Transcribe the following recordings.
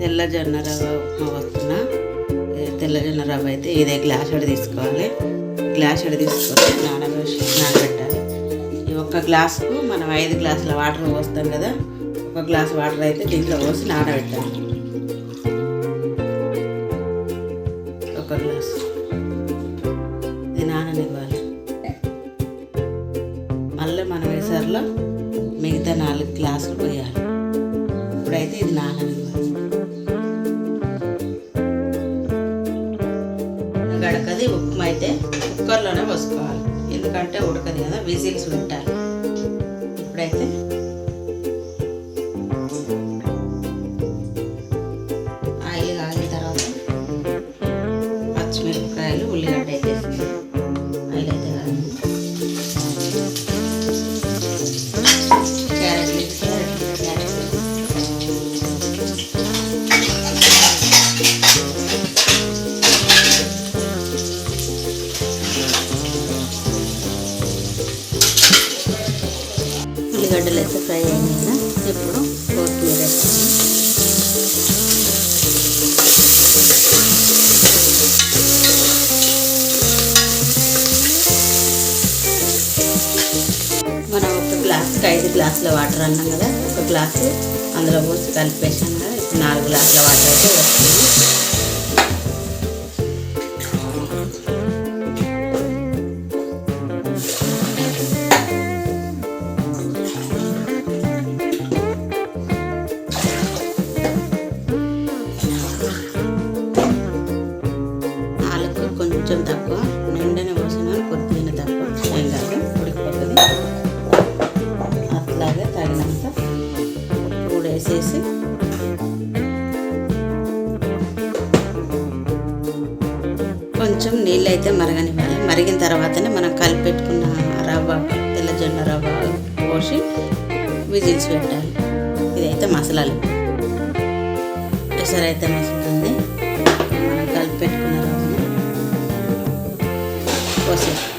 తెల్ల జొన్న రవ్వ ఉప్మా వస్తున్నా. తెల్ల జొన్న రవ్వ అయితే ఇదే గ్లాస్ అడి తీసుకోవాలి. గ్లాస్ అడి తీసుకొని నానబెట్టి నానబెట్టాలి. ఈ ఒక్క గ్లాసుకు మనం ఐదు గ్లాసుల వాటర్ పోస్తాం కదా ఒక గ్లాస్ వాటర్ అయితే దీంట్లో పోసి నానబెట్టాలి. ఒక గ్లాస్. ఇది నాననివ్వాలి. మళ్ళీ మనం వేసరిలో మిగతా నాలుగు గ్లాసులు పోయాలి. ఇప్పుడైతే ఇది నాననివ్వాలి. గడకది ఉప్మా అయితే కుక్కర్లోనే పోసుకోవాలి. ఎందుకంటే ఉడకదు కదా విజిల్స్ పెట్టాలి ఇప్పుడైతే ఆయిల్ కాగిన తర్వాత పచ్చిమిరపకాయలు ఉల్లిగడ్డ అయితే ఉల్లిగడ్డలు అయితే ఫ్రై అయినాయి. కదా ఇప్పుడు కొత్తిమీర వేస్తాను మనం ఒక గ్లాస్కి ఐదు గ్లాసుల వాటర్ అన్నాం కదా. ఒక గ్లాసు అందులో పోసి కలిపేసాం కదా. ఇప్పుడు నాలుగు గ్లాసుల వాటర్ అయితే వస్తుంది కొంచెం తక్కువ నిండనే పోసిన కొద్దిగా తక్కువ. ఏం కాదు ఉడికిపోతుంది అట్లాగే తగినంత ఉప్పు కూడా వేసేసి కొంచెం నీళ్ళు అయితే మరగనివ్వాలి మరిగిన తర్వాతనే మనం కలిపెట్టుకున్న రవ్వ తెల్ల జొన్న రవ్వ పోసి విజిల్స్ పెట్టాలి. ఇదైతే మసాలాలు. పెసరైతే అయితే మనం కలిపి పెట్టుకున్న రవ్వని పోసి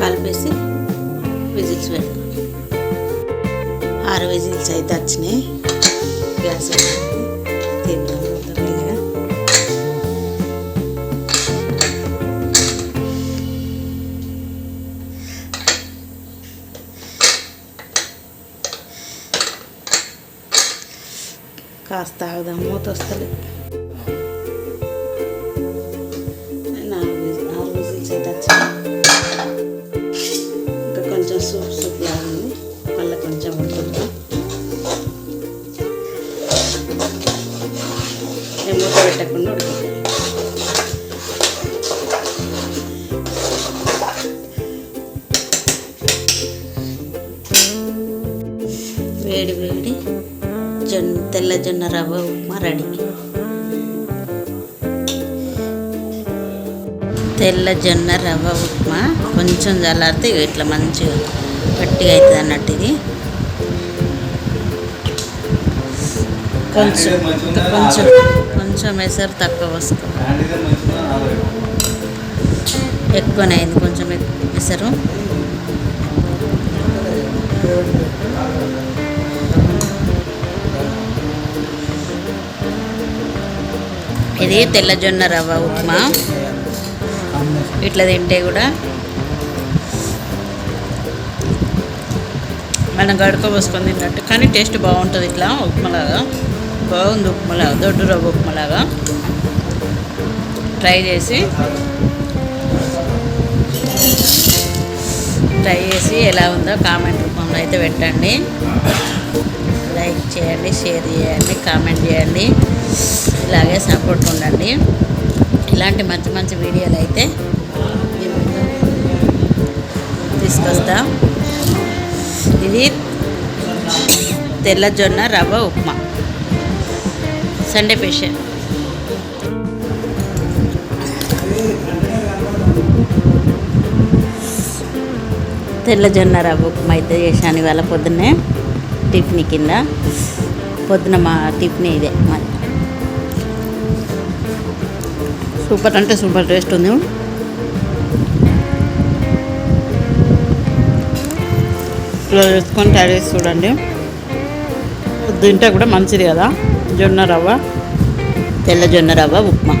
కలిపేసి విజిల్స్ పెట్టాలి ఆరు విజిల్స్ అయితే వచ్చినాయి gas కాస్త ఆగుదాం మూత వస్తుంది తెల్లజొన్న రవ్వ ఉప్మా రెడీ. తెల్లజొన్న రవ్వ ఉప్మా కొంచెం చల్లారితే ఇట్లా మంచిగా గట్టిగా అవుతుంది అన్నట్టు ఇది. కొంచెం కొంచెం కొంచెం ఎసరు తక్కువ వస్తుంది ఎక్కువనే అయింది కొంచెం ఎక్కు- ఎసరు. ఇది తెల్ల జొన్న రవ్వ ఉప్మా. ఇట్లా తింటే కూడా మనం గడక తిన్నట్టు. కానీ టేస్ట్ బాగుంటుంది ఇట్లా ఉప్మలాగా. బాగుంది ఉప్మలాగా దొడ్డు రవ్వ ఉప్మలాగా. ట్రై చేసి ట్రై చేసి ఎలా ఉందో కామెంట్ రూపంలో అయితే పెట్టండి. లైక్ చేయండి షేర్ చేయండి కామెంట్ చేయండి. ఇలాగే సపోర్ట్ ఉండండి. ఇలాంటి మంచి మంచి వీడియోలు అయితే తీసుకొస్తాం. ఇది తెల్లజొన్న రవ్వ ఉప్మా. Sunday special. తెల్లజొన్న రవ్వ ఉప్మా అయితే చేశాను ఇవాళ పొద్దున్నే. టిఫిన్ కింద. పొద్దున మా టిఫిన్ ఇదే మరి సూపర్ అంటే సూపర్ టేస్ట్ ఉంది. ఇలా వేసుకొని తయారు చేసి చూడండి. తింటే కూడా మంచిది కదా. జొన్న రవ్వ తెల్ల జొన్న రవ్వ ఉప్మా.